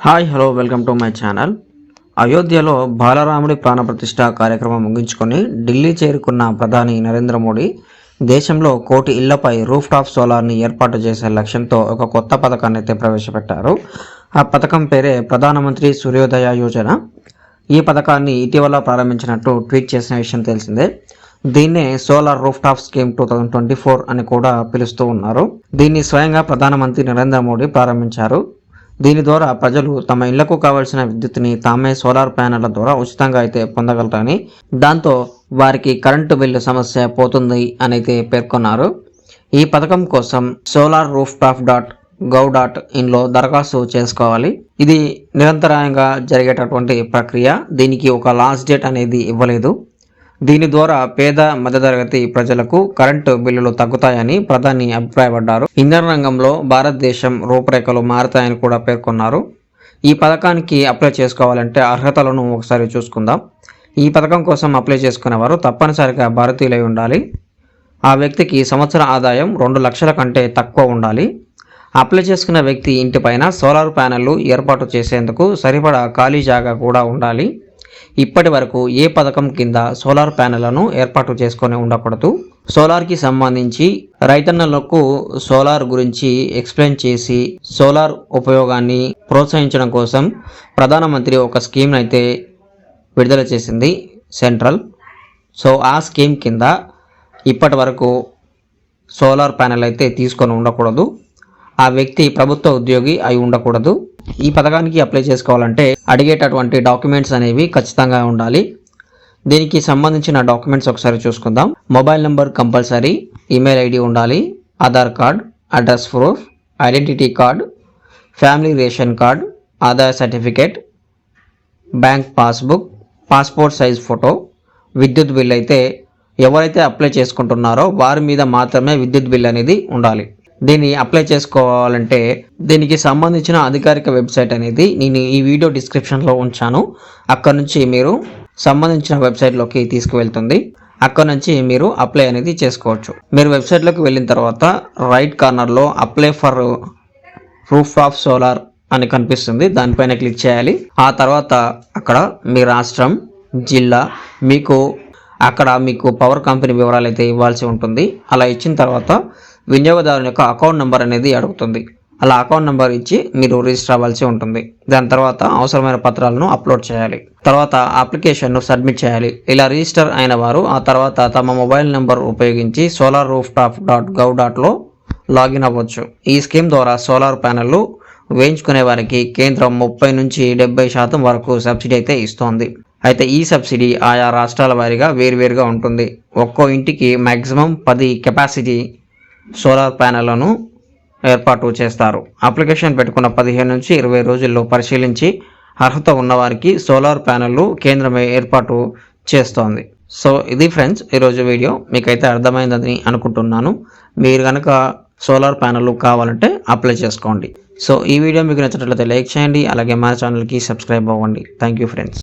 Hi hello welcome to my channel. అయోధ్యలో బాలరాముడి ప్రాణప్రతిష్ఠ కార్యక్రమం ముగించుకొని ఢిల్లీ చేరుకున్న ప్రధాని నరేంద్ర మోడీ దేశంలో కోటి ఇళ్ళపై రూఫ్ టాప్ సోలార్ని ఏర్పాటు చేసే లక్ష్యంతో ఒక కొత్త పథకాన్ని అయితే ప్రవేశపెట్టారు. ఆ పథకం పేరే ప్రధానమంత్రి సూర్యోదయ యోజన. ఈ పథకాన్ని ఇటీవల ప్రారంభించినట్టు ట్వీట్ చేసిన విషయం తెలిసిందే. దీన్నే solar rooftop scheme two thousand twenty four అని కూడా పిలుస్తూ ఉన్నారు. దీన్ని స్వయంగా ప్రధానమంత్రి నరేంద్ర మోడీ ప్రారంభించారు. దీని ద్వారా ప్రజలు తమ ఇళ్ళకు కావలసిన విద్యుత్ని తామే సోలార్ ప్యానెళ్ళ ద్వారా ఉచితంగా అయితే పొందగలరని దాంతో వారికి కరెంటు బిల్లు సమస్య పోతుంది అని అయితే పేర్కొన్నారు. ఈ పథకం కోసం solar rooftop dot gov dot ఇన్లో దరఖాస్తు చేసుకోవాలి. ఇది నిరంతరాయంగా జరిగేటటువంటి ప్రక్రియ. దీనికి ఒక లాస్ట్ డేట్ అనేది ఇవ్వలేదు. దీని ద్వారా పేద మధ్యతరగతి ప్రజలకు కరెంటు బిల్లులు తగ్గుతాయని ప్రధాని అభిప్రాయపడ్డారు. ఇంధన రంగంలో భారతదేశం రూపురేఖలు మారుతాయని కూడా పేర్కొన్నారు. ఈ పథకానికి అప్లై చేసుకోవాలంటే అర్హతలను ఒకసారి చూసుకుందాం. ఈ పథకం కోసం అప్లై చేసుకునేవారు తప్పనిసరిగా భారతీయులై ఉండాలి. ఆ వ్యక్తికి సంవత్సర ఆదాయం రెండు లక్షల కంటే తక్కువ ఉండాలి. అప్లై చేసుకున్న వ్యక్తి ఇంటిపైన సోలార్ ప్యానెళ్ళు ఏర్పాటు చేసేందుకు సరిపడా ఖాళీ జాగా కూడా ఉండాలి. ఇప్పటి వరకు ఏ పథకం కింద సోలార్ ప్యానెళ్ళను ఏర్పాటు చేసుకొని ఉండకూడదు? సోలార్కి సంబంధించి రైతన్నలకు సోలార్ గురించి ఎక్స్ప్లెయిన్ చేసి సోలార్ ఉపయోగాన్ని ప్రోత్సహించడం కోసం ప్రధానమంత్రి ఒక స్కీమ్ను అయితే విడుదల చేసింది సెంట్రల్. సో ఆ స్కీమ్ కింద ఇప్పటి వరకు సోలార్ ప్యానెల్ అయితే తీసుకొని ఉండకూడదు. ఆ వ్యక్తి ప్రభుత్వ ఉద్యోగి అయి ఉండకూడదు. ఈ పథకానికి అప్లై చేసుకోవాలంటే అడిగేటటువంటి డాక్యుమెంట్స్ అనేవి ఖచ్చితంగా ఉండాలి. దీనికి సంబంధించిన డాక్యుమెంట్స్ ఒకసారి చూసుకుందాం. Mobile number compulsory email ID ఉండాలి Aadhaar card address proof identity card family ration card Aadhaar certificate bank passbook passport size photo విద్యుత్ బిల్ అయితే ఎవరైతే అప్లై చేసుకుంటున్నారో వారి మీద మాత్రమే విద్యుత్ బిల్ అనేది ఉండాలి. దీన్ని అప్లై చేసుకోవాలంటే దీనికి సంబంధించిన అధికారిక వెబ్సైట్ అనేది నేను ఈ వీడియో డిస్క్రిప్షన్లో ఉంచాను. అక్కడ నుంచి మీరు సంబంధించిన వెబ్సైట్లోకి తీసుకువెళ్తుంది. అక్కడ నుంచి మీరు అప్లై అనేది చేసుకోవచ్చు. మీరు వెబ్సైట్లోకి వెళ్ళిన తర్వాత రైట్ కార్నర్లో apply for roof of solar అని కనిపిస్తుంది. దానిపైన క్లిక్ చేయాలి. ఆ తర్వాత అక్కడ మీ రాష్ట్రం జిల్లా మీకు అక్కడ మీకు పవర్ కంపెనీ వివరాలు అయితే ఇవ్వాల్సి ఉంటుంది. అలా ఇచ్చిన తర్వాత వినియోగదారుని యొక్క అకౌంట్ నెంబర్ అనేది అడుగుతుంది. అలా అకౌంట్ నెంబర్ ఇచ్చి మీరు రిజిస్టర్ అవ్వాల్సి ఉంటుంది. దాని తర్వాత అవసరమైన పత్రాలను అప్లోడ్ చేయాలి. తర్వాత అప్లికేషన్ను సబ్మిట్ చేయాలి. ఇలా రిజిస్టర్ అయిన వారు ఆ తర్వాత తమ మొబైల్ నెంబర్ ఉపయోగించి solar rooftop dot gov డాట్లో లాగిన్ అవ్వచ్చు. ఈ స్కీమ్ ద్వారా సోలార్ ప్యానెల్లు వేయించుకునే వారికి కేంద్రం ముప్పై నుంచి డెబ్బై శాతం వరకు సబ్సిడీ అయితే ఇస్తోంది. అయితే ఈ సబ్సిడీ ఆయా రాష్ట్రాల వారీగా వేరువేరుగా ఉంటుంది. ఒక్కో ఇంటికి మ్యాక్సిమం పది కెపాసిటీ సోలార్ ప్యానెళ్ళను ఏర్పాటు చేస్తారు. అప్లికేషన్ పెట్టుకున్న పదిహేను నుంచి ఇరవై రోజుల్లో పరిశీలించి అర్హత ఉన్నవారికి సోలార్ ప్యానెళ్ళు కేంద్రమే ఏర్పాటు చేస్తోంది. సో ఇది ఫ్రెండ్స్ ఈరోజు వీడియో. మీకైతే అర్థమైందని అనుకుంటున్నాను. మీరు కనుక సోలార్ ప్యానెల్ కావాలంటే అప్లై చేసుకోండి. సో ఈ వీడియో మీకు నచ్చినట్లయితే లైక్ చేయండి. అలాగే మా ఛానల్కి సబ్స్క్రైబ్ అవ్వండి. Thank you friends.